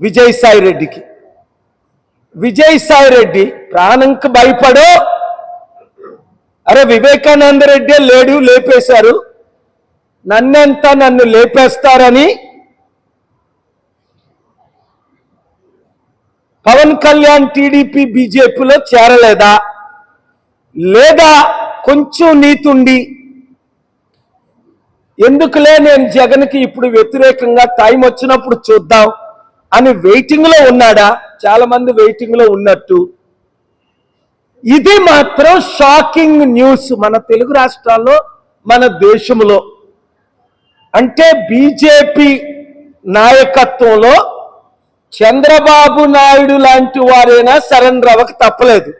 విజయసాయి రెడ్డికి. విజయసాయి రెడ్డి ప్రాణంకి భయపడో అరే వివేకానంద రెడ్డి లేడు లేపేశారు. నన్నెంత నన్ను లేపేస్తారని పవన్ కళ్యాణ్ టీడీపీ బీజేపీలో చేరలేదా? లేదా కొంచెం నీతుండి ఎందుకులే నేను జగన్కి ఇప్పుడు వ్యతిరేకంగా టైం వచ్చినప్పుడు చూద్దాం. అని వెయిటింగ్లో ఉన్నాడా? చాలా మంది వెయిటింగ్లో ఉన్నట్టు. ఇది మాత్రం షాకింగ్ న్యూస్ మన తెలుగు రాష్ట్రాల్లో మన దేశంలో. అంటే బీజేపీ నాయకత్వంలో చంద్రబాబు నాయుడు లాంటి వారైనా సరెండర్ అవ్వక తప్పలేదు.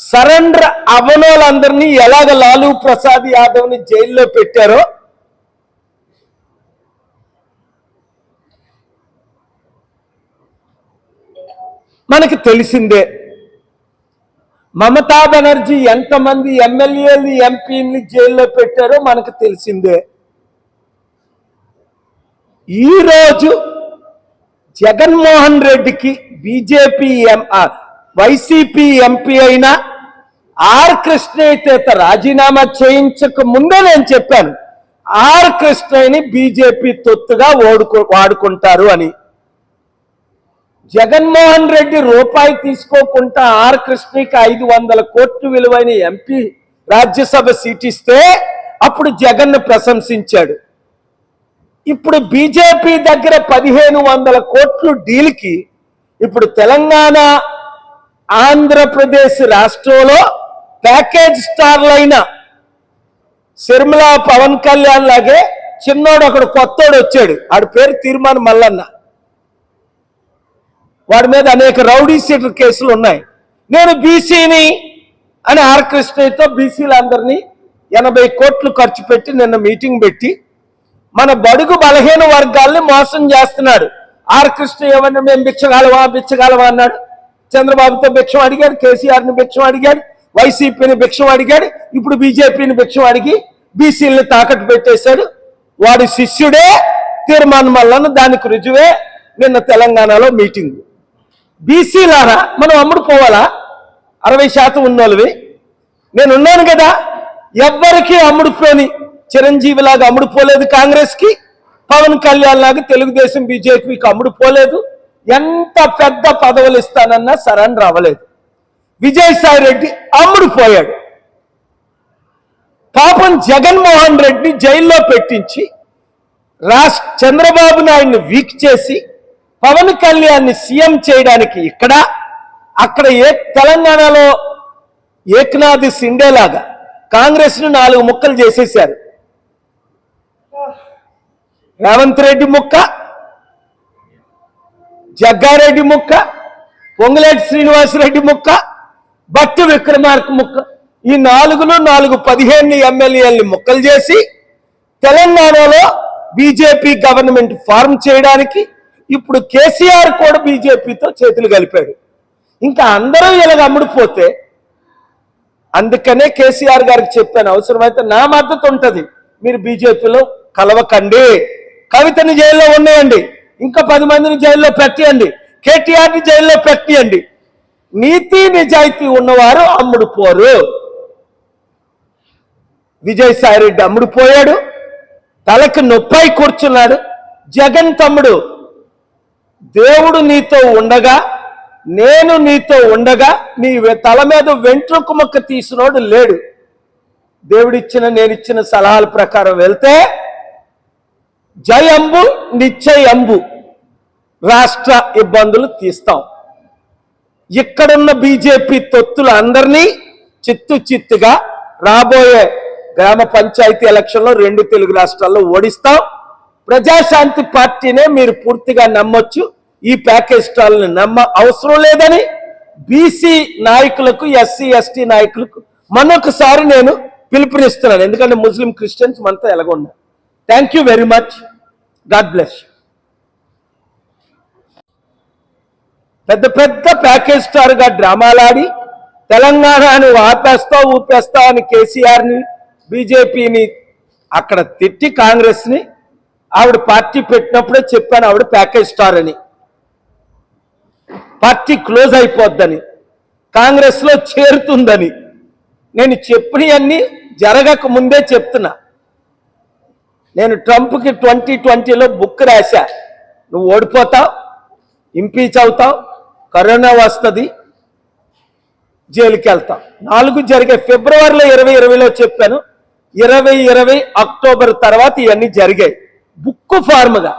సరెండర్ అవనోళ్ళందరినీ ఎలాగ లాలూ ప్రసాద్ యాదవ్ని జైల్లో పెట్టారో మనకి తెలిసిందే. మమతా బెనర్జీ ఎంతమంది ఎమ్మెల్యేలు ఎంపీని జైల్లో పెట్టారో మనకు తెలిసిందే. ఈరోజు జగన్మోహన్ రెడ్డికి బీజేపీ ఎం ఆ, వైసీపీ ఎంపీ అయిన ఆర్ కృష్ణయ్య రాజీనామా చేయించక ముందే నేను చెప్పాను. ఆర్ కృష్ణయ్యని బీజేపీ తొత్తుగా ఓడుకో వాడుకుంటారు అని. జగన్మోహన్ రెడ్డి రూపాయి తీసుకోకుండా ఆర్ కృష్ణకి ఐదు వందల కోట్లు విలువైన ఎంపీ రాజ్యసభ సీట్ ఇస్తే అప్పుడు జగన్ ప్రశంసించాడు. ఇప్పుడు బీజేపీ దగ్గర పదిహేను వందల కోట్లు డీల్కి ఇప్పుడు తెలంగాణ ఆంధ్రప్రదేశ్ రాష్ట్రంలో ప్యాకేజ్ స్టార్లైన శర్మిలా పవన్ కళ్యాణ్ లాగే చిన్నోడు ఒకడు కొత్తోడు వచ్చాడు. ఆడి పేరు తీర్మానం మల్లన్న. వాడి మీద అనేక రౌడీ సీటర్ కేసులు ఉన్నాయి. నేను బీసీని అని ఆర్ కృష్ణయ్యతో బీసీలందరినీ ఎనభై కోట్లు ఖర్చు పెట్టి నిన్న మీటింగ్ పెట్టి మన బడుగు బలహీన వర్గాల్ని మోసం చేస్తున్నాడు. ఆర్ కృష్ణయ్య ఏమన్నా మేము బిచ్చగలవా బిచ్చగలవా అన్నాడు. చంద్రబాబుతో భిక్షం అడిగాడు కేసీఆర్ని భిక్షం అడిగాడు వైసీపీని భిక్షం అడిగాడు ఇప్పుడు బీజేపీని భిక్షం అడిగి బీసీలని తాకట్టు పెట్టేశాడు. వాడి శిష్యుడే తీర్మానం వలన దానికి రుజువే నిన్న తెలంగాణలో మీటింగ్. బీసీలారా మనం అమ్ముడు పోవాలా? అరవై శాతం ఉన్నోళ్ళవి. నేను ఉన్నాను కదా ఎవ్వరికి అమ్ముడుపోని చిరంజీవి లాగా అమ్ముడుపోలేదు కాంగ్రెస్కి పవన్ కళ్యాణ్ లాగా తెలుగుదేశం బీజేపీకి అమ్ముడుపోలేదు ఎంత పెద్ద పదవులు ఇస్తానన్నా సరన్ రావలేదు. విజయసాయి రెడ్డి అమ్ముడుపోయాడు పాపం జగన్మోహన్ రెడ్డి జైల్లో పెట్టించి రాష్ట్ర చంద్రబాబు నాయుడిని వీక్ చేసి పవన్ కళ్యాణ్ని సీఎం చేయడానికి ఇక్కడ అక్కడ ఏ తెలంగాణలో ఏకనాథ్ సిండేలాగా కాంగ్రెస్ను నాలుగు ముక్కలు చేసేశారు. రేవంత్ రెడ్డి ముక్క జగ్గారెడ్డి ముక్క పొంగులేటి శ్రీనివాసరెడ్డి ముక్క భట్టి విక్రమార్క ముక్క ఈ నాలుగులో నాలుగు పదిహేను ఎమ్మెల్యేలని ముక్కలు చేసి తెలంగాణలో బీజేపీ గవర్నమెంట్ ఫార్మ్ చేయడానికి ఇప్పుడు కేసీఆర్ కూడా బీజేపీతో చేతులు కలిపాడు. ఇంకా అందరూ ఇలాగ అమ్ముడిపోతే అందుకనే కేసీఆర్ గారికి చెప్పాను అవసరమైతే నా మద్దతు ఉంటుంది. మీరు బీజేపీలో కలవకండి. కవితని జైల్లో ఉన్నాయండి ఇంకా పది మందిని జైల్లో పెట్టియండి. కేటీఆర్ని జైల్లో పెట్టియండి. నీతి నిజాయితీ ఉన్నవారు అమ్ముడుపోరు. విజయసాయి రెడ్డి అమ్ముడుపోయాడు. తలకి నొప్పై కూర్చున్నాడు. జగన్ తమ్ముడు దేవుడు నీతో ఉండగా నేను నీతో ఉండగా నీ తల మీద వెంట్రుకుమక్క తీసినోడు లేడు. దేవుడిచ్చిన నేనిచ్చిన సలహాల ప్రకారం వెళ్తే జయంబు నిశ్చయంబు రాష్ట్ర ఇబ్బందులు తీస్తాం. ఇక్కడున్న బీజేపీ తొత్తులు అందరినీ చిత్తు చిత్తుగా రాబోయే గ్రామ పంచాయతీ ఎలక్షన్లో రెండు తెలుగు రాష్ట్రాల్లో ఓడిస్తాం. ప్రజాశాంతి పార్టీనే మీరు పూర్తిగా నమ్మొచ్చు. ఈ ప్యాకేజ్ స్టాల్ని నమ్మ అవసరం లేదని బీసీ నాయకులకు ఎస్సీ ఎస్టీ నాయకులకు మరొకసారి నేను పిలుపునిస్తున్నాను. ఎందుకంటే ముస్లిం క్రిస్టియన్స్ మనతో ఎలాగొన్నారు thank you very much God bless పెద్ద పెద్ద ప్యాకేజ్ స్టార్గా డ్రామాలాడి తెలంగాణను ఆపేస్తా ఊపేస్తా అని కేసీఆర్ని బీజేపీని అక్కడ తిట్టి కాంగ్రెస్ని ఆవిడ పార్టీ పెట్టినప్పుడే చెప్పాను ఆవిడ ప్యాకేజ్ స్టార్ అని. పార్టీ క్లోజ్ అయిపోద్దని. కాంగ్రెస్లో చేరుతుందని. నేను చెప్పినవన్నీ జరగక ముందే చెప్తున్నా. నేను ట్రంప్కి ట్వంటీ ట్వంటీలో బుక్ రాశా. నువ్వు ఓడిపోతావు ఇంపీచ్ అవుతావు కరోనా వస్తుంది జైలుకి వెళ్తాం నాలుగు జరిగే ఫిబ్రవరిలో ఇరవై ఇరవైలో చెప్పాను. ఇరవై ఇరవై అక్టోబర్ తర్వాత ఇవన్నీ జరిగాయి. బుక్ ఫార్మ్గా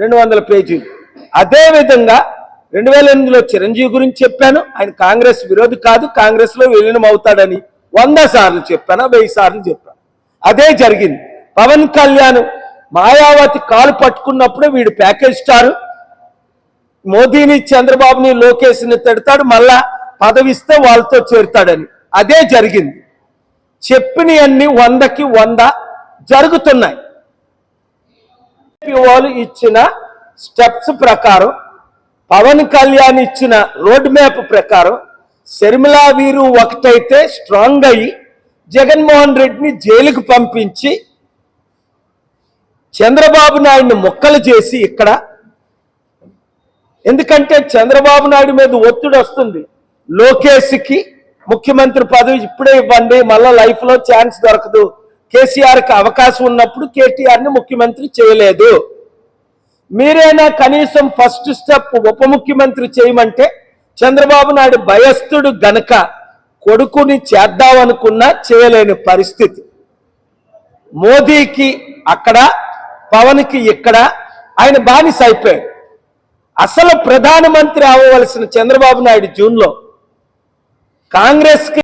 రెండు వందల పేజీలు. అదే విధంగా రెండు వేల ఎనిమిదిలో చిరంజీవి గురించి చెప్పాను. ఆయన కాంగ్రెస్ విరోధి కాదు కాంగ్రెస్లో విలీనం అవుతాడని వంద సార్లు చెప్పాను వెయ్యి సార్లు చెప్పాను. అదే జరిగింది. పవన్ కళ్యాణ్ మాయావతి కాలు పట్టుకున్నప్పుడు వీడు ప్యాకేజ్ స్టార్. మోదీని చంద్రబాబుని లోకేష్ని తిడతాడు మళ్ళా పదవిస్తే వాళ్ళతో చేరుతాడని. అదే జరిగింది. చెప్పినవన్నీ వందకి వంద జరుగుతున్నాయి. వాళ్ళు ఇచ్చిన స్టెప్స్ ప్రకారం పవన్ కళ్యాణ్ ఇచ్చిన రోడ్ మ్యాప్ ప్రకారం శర్మిలా వీరు ఒకటైతే స్ట్రాంగ్ అయ్యి జగన్మోహన్ రెడ్డిని జైలుకు పంపించి చంద్రబాబు నాయుడిని మొక్కలు చేసి ఇక్కడ ఎందుకంటే చంద్రబాబు నాయుడు మీద ఒత్తిడి వస్తుంది. లోకేష్కి ముఖ్యమంత్రి పదవి ఇప్పుడే ఇవ్వండి మళ్ళీ లైఫ్లో ఛాన్స్ దొరకదు. కేసీఆర్కి అవకాశం ఉన్నప్పుడు కేటీఆర్ని ముఖ్యమంత్రి చేయలేదు. మీరైనా కనీసం ఫస్ట్ స్టెప్ ఉప ముఖ్యమంత్రి చేయమంటే చంద్రబాబు నాయుడు భయస్థుడు గనక కొడుకుని చేద్దామనుకున్నా చేయలేని పరిస్థితి. మోదీకి అక్కడ పవన్కి ఇక్కడ ఆయన బానిస అయిపోయాడు. అసలు ప్రధానమంత్రి అవ్వవలసిన చంద్రబాబు నాయుడు జూన్లో కాంగ్రెస్కి